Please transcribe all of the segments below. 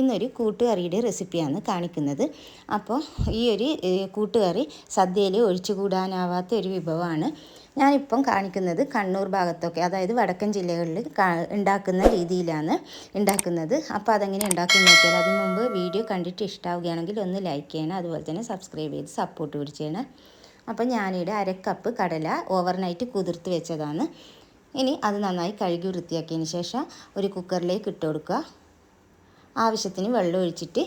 ഇന്നൊരു കൂട്ടുകറിയുടെ റെസിപ്പിയാണ് കാണിക്കുന്നത്. അപ്പോൾ ഈ ഒരു കൂട്ടുകറി സദ്യയിൽ ഒഴിച്ചുകൂടാനാവാത്ത ഒരു വിഭവമാണ്. ഞാനിപ്പം കാണിക്കുന്നത് കണ്ണൂർ ഭാഗത്തൊക്കെ അതായത് വടക്കൻ ജില്ലകളിൽ ഉണ്ടാക്കുന്ന രീതിയിലാണ് ഉണ്ടാക്കുന്നത്. അപ്പോൾ അതെങ്ങനെ ഉണ്ടാക്കി നോക്കിയാൽ അതിന് മുമ്പ് വീഡിയോ കണ്ടിട്ട് ഇഷ്ടാവുകയാണെങ്കിൽ ഒന്ന് ലൈക്ക് ചെയ്യണം അതുപോലെ തന്നെ സബ്സ്ക്രൈബ് ചെയ്ത് സപ്പോർട്ട് കൂടി ചെയ്യണം. അപ്പോൾ ഞാനിവിടെ അരക്കപ്പ് കടല ഓവർനൈറ്റ് കുതിർത്ത് വെച്ചതാണ്. ഇനി അത് നന്നായി കഴുകി വൃത്തിയാക്കിയതിന് ശേഷം ഒരു കുക്കറിലേക്ക് ഇട്ട് കൊടുക്കുക. ആവശ്യത്തിന് വെള്ളം ഒഴിച്ചിട്ട്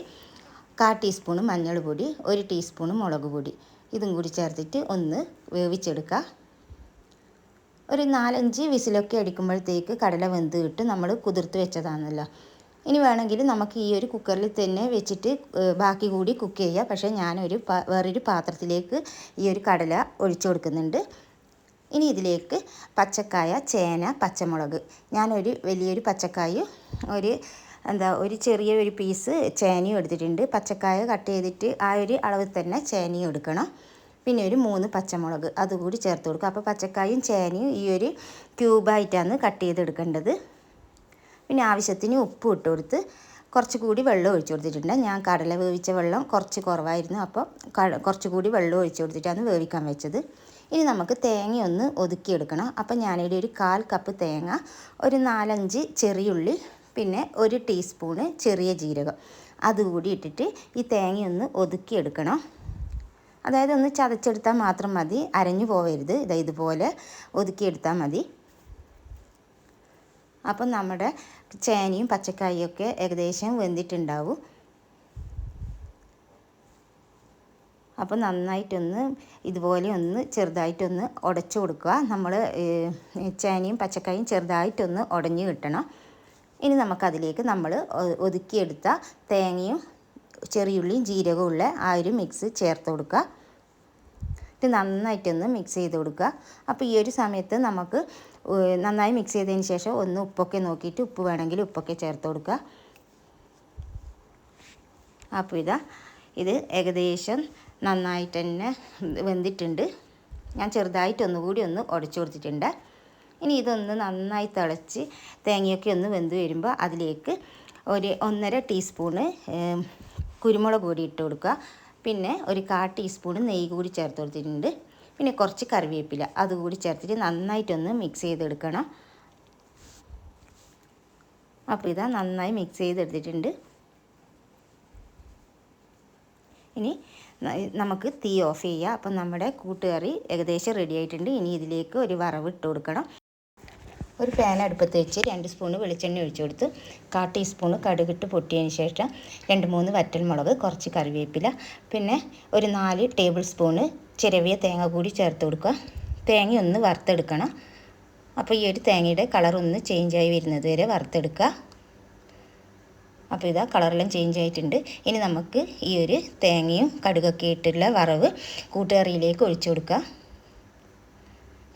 കാ ടീസ്പൂണ് പൊടി ഒരു ടീസ്പൂൺ മുളക് പൊടി ഇതും കൂടി ചേർത്തിട്ട് ഒന്ന് വേവിച്ചെടുക്കുക. ഒരു നാലഞ്ച് വിസിലൊക്കെ അടിക്കുമ്പോഴത്തേക്ക് കടല വെന്ത് ഇട്ട് നമ്മൾ കുതിർത്ത് വെച്ചതാണല്ലോ. ഇനി വേണമെങ്കിൽ നമുക്ക് ഈ ഒരു കുക്കറിൽ തന്നെ വെച്ചിട്ട് ബാക്കി കൂടി കുക്ക് ചെയ്യുക പക്ഷേ ഞാനൊരു വേറൊരു പാത്രത്തിലേക്ക് ഈ ഒരു കടല ഒഴിച്ചു കൊടുക്കുന്നുണ്ട്. ഇനി ഇതിലേക്ക് പച്ചക്കായ ചേന പച്ചമുളക്. ഞാനൊരു വലിയൊരു പച്ചക്കായും ഒരു എന്താ ഒരു ചെറിയ ഒരു പീസ് ചേനയും എടുത്തിട്ടുണ്ട്. പച്ചക്കായ കട്ട് ചെയ്തിട്ട് ആ ഒരു അളവിൽ തന്നെ ചേനയും എടുക്കണം. പിന്നെ ഒരു മൂന്ന് പച്ചമുളക് അതുകൂടി ചേർത്ത് കൊടുക്കുക. അപ്പോൾ പച്ചക്കായും ചേനയും ഈ ഒരു ക്യൂബായിട്ടാണ് കട്ട് ചെയ്തെടുക്കേണ്ടത് പിന്നെ ആവശ്യത്തിന് ഉപ്പ് ഇട്ട് കൊടുത്ത് കുറച്ച് കൂടി വെള്ളം ഒഴിച്ചു കൊടുത്തിട്ടുണ്ട്. ഞാൻ കടല വേവിച്ച വെള്ളം കുറച്ച് കുറവായിരുന്നു. അപ്പോൾ കുറച്ച് കൂടി വെള്ളം ഒഴിച്ചു കൊടുത്തിട്ടാണ് വേവിക്കാൻ വെച്ചത്. ഇനി നമുക്ക് തേങ്ങയൊന്ന് ഒതുക്കിയെടുക്കണം അപ്പോൾ ഞാനിവിടെ ഒരു കാൽ കപ്പ് തേങ്ങ ഒരു നാലഞ്ച് ചെറിയുള്ളി പിന്നെ ഒരു ടീസ്പൂണ് ചെറിയ ജീരകം. അതുകൂടി ഇട്ടിട്ട് ഈ തേങ്ങയൊന്ന് ഒതുക്കിയെടുക്കണം അതായത് ഒന്ന് ചതച്ചെടുത്താൽ മാത്രം മതി. അരഞ്ഞു പോവരുത്. ഇതാ ഇതുപോലെ ഒതുക്കിയെടുത്താൽ മതി. അപ്പം നമ്മുടെ ചേനയും പച്ചക്കായൊക്കെ ഏകദേശം വെന്തിട്ടുണ്ടാവും. അപ്പോൾ നന്നായിട്ടൊന്ന് ഇതുപോലെ ഒന്ന് ചെറുതായിട്ടൊന്ന് ഉടച്ചു കൊടുക്കുക. നമ്മൾ ചേനയും പച്ചക്കായും ചെറുതായിട്ടൊന്ന് ഉടഞ്ഞു കിട്ടണം. ഇനി നമുക്കതിലേക്ക് നമ്മൾ ഒതുക്കിയെടുത്ത തേങ്ങയും ചെറിയുള്ളിയും ജീരകവും ഉള്ള ആ ഒരു മിക്സ് ചേർത്ത് കൊടുക്കുക. ഇത് നന്നായിട്ടൊന്ന് മിക്സ് ചെയ്ത് കൊടുക്കുക. അപ്പോൾ ഈ ഒരു സമയത്ത് നമുക്ക് നന്നായി മിക്സ് ചെയ്തതിന് ശേഷം ഒന്ന് ഉപ്പൊക്കെ നോക്കിയിട്ട് ഉപ്പ് വേണമെങ്കിൽ ഉപ്പൊക്കെ ചേർത്ത് കൊടുക്കുക. അപ്പോൾ ഇതാ ഇത് ഏകദേശം നന്നായിട്ട് തന്നെ വെന്തിട്ടുണ്ട്. ഞാൻ ചെറുതായിട്ടൊന്നുകൂടി ഒന്ന് ഉടച്ചു കൊടുത്തിട്ടുണ്ട്. ഇനി ഇതൊന്ന് നന്നായി തിളച്ച് തേങ്ങയൊക്കെ ഒന്ന് വെന്ത് വരുമ്പോൾ അതിലേക്ക് ഒരു ഒന്നര ടീസ്പൂണ് കുരുമുളക് പൊടി ഇട്ട് കൊടുക്കുക. പിന്നെ ഒരു കാ ടീസ്പൂൺ നെയ്യ് കൂടി ചേർത്ത് കൊടുത്തിട്ടുണ്ട്. പിന്നെ കുറച്ച് കറിവേപ്പില അതുകൂടി ചേർത്തിട്ട് നന്നായിട്ടൊന്ന് മിക്സ് ചെയ്തെടുക്കണം. അപ്പോൾ ഇതാ നന്നായി മിക്സ് ചെയ്തെടുത്തിട്ടുണ്ട്. ഇനി നമുക്ക് തീ ഓഫ് ചെയ്യുക. അപ്പം നമ്മുടെ കൂട്ടുകറി ഏകദേശം റെഡി ആയിട്ടുണ്ട്. ഇനി ഇതിലേക്ക് ഒരു വറവ് ഇട്ട് കൊടുക്കണം. ഒരു പാൻ അടുപ്പത്ത് വെച്ച് രണ്ട് സ്പൂണ് വെളിച്ചെണ്ണ ഒഴിച്ചു കൊടുത്ത് കാ ടീസ്പൂണ് കടുകിട്ട് പൊട്ടിയതിന് ശേഷം രണ്ട് മൂന്ന് വറ്റൽമുളക് കുറച്ച് കറിവേപ്പില പിന്നെ ഒരു നാല് ടേബിൾ സ്പൂണ് ചിരവിയ തേങ്ങ കൂടി ചേർത്ത് കൊടുക്കുക. തേങ്ങ ഒന്ന് വറുത്തെടുക്കണം. അപ്പോൾ ഈ ഒരു തേങ്ങയുടെ കളർ ഒന്ന് ചേഞ്ചായി വരുന്നത് വരെ വറുത്തെടുക്കുക. അപ്പോൾ ഇതാ കളറെല്ലാം ചേഞ്ച് ആയിട്ടുണ്ട്. ഇനി നമുക്ക് ഈ ഒരു തേങ്ങയും കടുകൊക്കെ ഇട്ടുള്ള വറവ് കൂട്ടുകറിയിലേക്ക് ഒഴിച്ചു കൊടുക്കുക.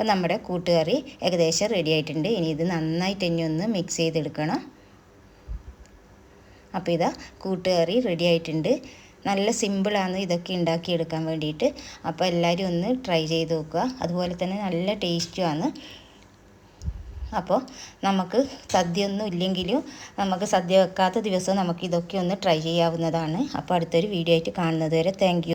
അപ്പോൾ നമ്മുടെ കൂട്ടുകറി ഏകദേശം റെഡി ആയിട്ടുണ്ട്. ഇനി ഇത് നന്നായിട്ട് ഇനി ഒന്ന് മിക്സ് ചെയ്തെടുക്കണം. അപ്പോൾ ഇതാ കൂട്ടുകറി റെഡി ആയിട്ടുണ്ട്. നല്ല സിമ്പിളാണ് ഇതൊക്കെ ഉണ്ടാക്കിയെടുക്കാൻ വേണ്ടിയിട്ട്. അപ്പോൾ എല്ലാവരും ഒന്ന് ട്രൈ ചെയ്ത് നോക്കുക. അതുപോലെ തന്നെ നല്ല ടേസ്റ്റുമാണ് അപ്പോൾ നമുക്ക് സദ്യ ഒന്നും ഇല്ലെങ്കിലും നമുക്ക് സദ്യ വെക്കാത്ത ദിവസം നമുക്ക് ഇതൊക്കെ ഒന്ന് ട്രൈ ചെയ്യാവുന്നതാണ്. അപ്പോൾ അടുത്തൊരു വീഡിയോ ആയിട്ട് കാണുന്നത് വരെ താങ്ക്